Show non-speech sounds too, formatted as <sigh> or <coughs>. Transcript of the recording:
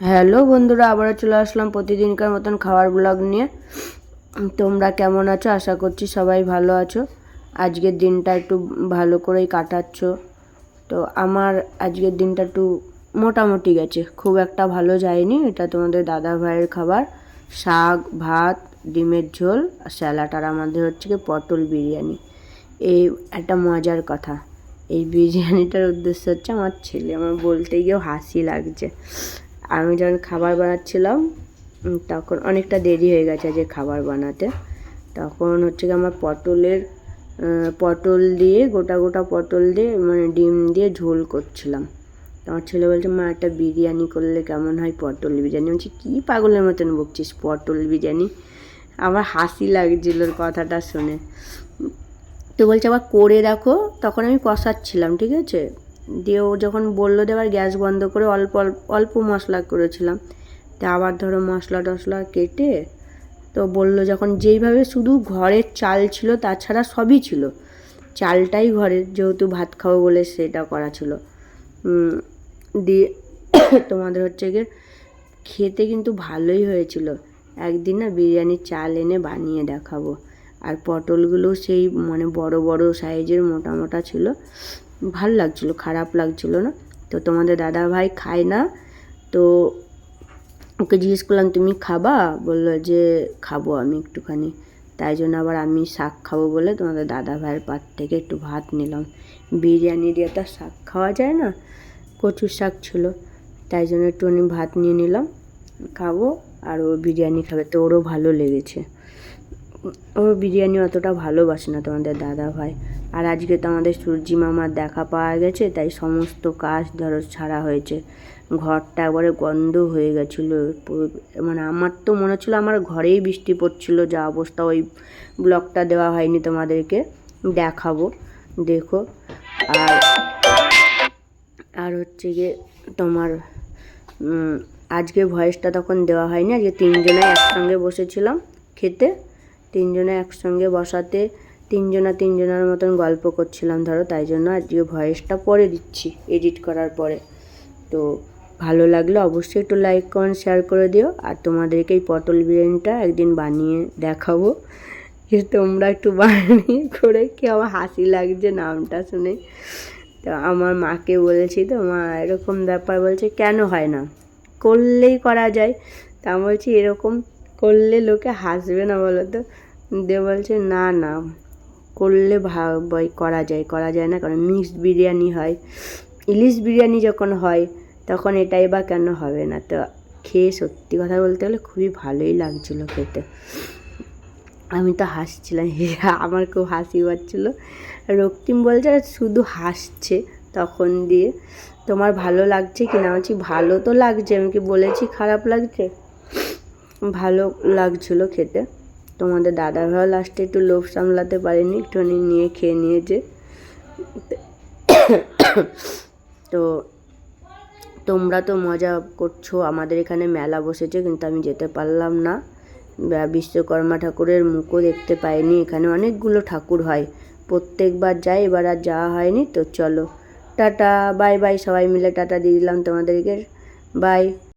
Hello বন্ধুরা, আবারও চলে আসলাম প্রতিদিনকার মতন খাওয়ার ব্লগ নিয়ে। তোমরা কেমন আছো? আশা করছি সবাই ভালো আছো। আজকের দিনটা একটু ভালো করেই কাটাচ্ছ। তো আমার আজকের দিনটা একটু মোটামুটি গেছে। খুব একটা ভালো যায়নি। এটা তোমাদের দাদা ভাইয়ের খাবার। শাক, ভাত, ডিমের ঝোল আর স্যালাড। আর আমাদের হচ্ছে কি পটল বিরিয়ানি। এই একটা মজার কথা। এই বিরিয়ানিটার উদ্দেশ্য হচ্ছে আমার ছেলে। আমার বলতে গিয়েও হাসি লাগছে। আমি যখন খাবার বানাচ্ছিলাম তখন অনেকটা দেরি হয়ে গেছে যে খাবার বানাতে। তখন হচ্ছে কি আমার পটলের পটল দিয়ে, গোটা গোটা পটল দিয়ে মানে ডিম দিয়ে ঝোল করছিলাম। আমার ছেলে বলছে, মা, একটা বিরিয়ানি করলে কেমন হয় পটল বিরিয়ানি? বলছি, কী পাগলের মতন বকছিস পটল বিরিয়ানি? আমার হাসি লাগছিল কথাটা শুনে। তো বলছে, আবার করে দেখো। তখন আমি কষাচ্ছিলাম, ঠিক আছে? দিয়ে ও যখন বলল দেবার গ্যাস বন্ধ করে অল্প অল্প মশলা করেছিলাম। তা আবার ধরো মশলা টশলা কেটে তো বলল যখন যেইভাবে শুধু ঘরের চাল ছিল তাছাড়া সবই ছিল। চালটাই ঘরের, যেহেতু ভাত খাব বলে সেটা করা ছিল। দিয়ে <coughs> তোমাদের হচ্ছে গিয়ে খেতে কিন্তু ভালোই হয়েছিল। একদিন না বিরিয়ানির চাল এনে বানিয়ে দেখাবো। আর পটলগুলো সেই মানে বড় বড় সাইজের মোটা মোটা ছিল। ভালো লাগছিল, খারাপ লাগছিল না। তো তোমাদের দাদা ভাই খায় না। তো ওকে জিজ্ঞেস করলাম, তুমি খাবা? বলল যে, খাব আমি একটুখানি। তাই জন্য আবার আমি শাক খাব বলে তোমাদের দাদা ভাইয়ের পাত থেকে একটু ভাত নিলাম। বিরিয়ানি দিয়ে তো শাক খাওয়া যায় না, কচুর শাক ছিল। তাই জন্য একটুখানি ভাত নিয়ে নিলাম, খাব আর ও বিরিয়ানি খাবে। তো ওরও ভালো লেগেছে। ও বিরিয়ানি অতটা ভালোবাসে না তোমাদের দাদা ভাই। আর আজকে তো আমাদের সূর্যি মামার দেখা পাওয়া গেছে, তাই সমস্ত কাজ ধরো ছাড়া হয়েছে। ঘরটা একবারে গন্ধ হয়ে গেছিল মানে আমার তো মনে হচ্ছিল আমার ঘরেই বৃষ্টি পড়ছিল, যা অবস্থা ওই ব্লগটা দেওয়া হয়নি তোমাদেরকে, দেখাবো, দেখো। আর আর হচ্ছে গিয়ে তোমার আজকে ভয়েসটা তখন দেওয়া হয়নি, আজকে তিনজনে একসঙ্গে বসেছিলাম খেতে। তিনজনে একসঙ্গে বসাতে তিনজনা তিনজনের মতন গল্প করছিলাম, ধরো, তাই জন্য আজকে ভয়েসটা পরে দিচ্ছি এডিট করার পরে। তো ভালো লাগলে অবশ্যই একটু লাইক কমেন্ট শেয়ার করে দিও। আর তোমাদেরকে এই পটল বিরিয়ানিটা একদিন বানিয়ে দেখাবো। যে তোমরা একটু বানিয়ে করে কি আমার হাসি লাগছে নামটা শুনে। তো আমার মাকে বলেছি, তো মা এরকম ব্যাপার বলছে, কেন হয় না? করলেই করা যায়। তা বলছি, এরকম করলে লোকে হাসবে না বলো তো? দিয়ে বলছে, না না, করলে ভা- বই করা যায় করা যায় না, কারণ মিক্সড বিরিয়ানি হয়। ইলিশ বিরিয়ানি যখন হয়, তখন এটাই বা কেন হবে না? তো খেয়ে সত্যি কথা বলতে গেলে খুবই ভালোই লাগছিল খেতে। আমি তো হাসছিলাম, <laughs> আমার খুব হাসি পাচ্ছিলো। রক্তিম বলছে শুধু হাসছে তখন দিয়ে? তোমার ভালো লাগছে কি না? বলছি, ভালো তো লাগছে। আমি কি বলেছি, খারাপ লাগছে? ভালো লাগছিল খেতে। তোমাদের দাদা ভাইও লাস্টে একটু লোভ সামলাতে পারেনি, একটুখানি নিয়ে খেয়ে নিয়েছে। তো তোমরা তো মজা করছ, আমাদের এখানে মেলা বসেছে, কিন্তু আমি যেতে পারলাম না। বিশ্বকর্মা ঠাকুরের মুখও দেখতে পাইনি, এখানে অনেকগুলো ঠাকুর হয়। প্রত্যেকবার যাই, এবার আর যাওয়া হয়নি, তো চলো। টাটা, বাই বাই, সবাই মিলে টাটা দিয়ে দিলাম তোমাদেরকে। বাই।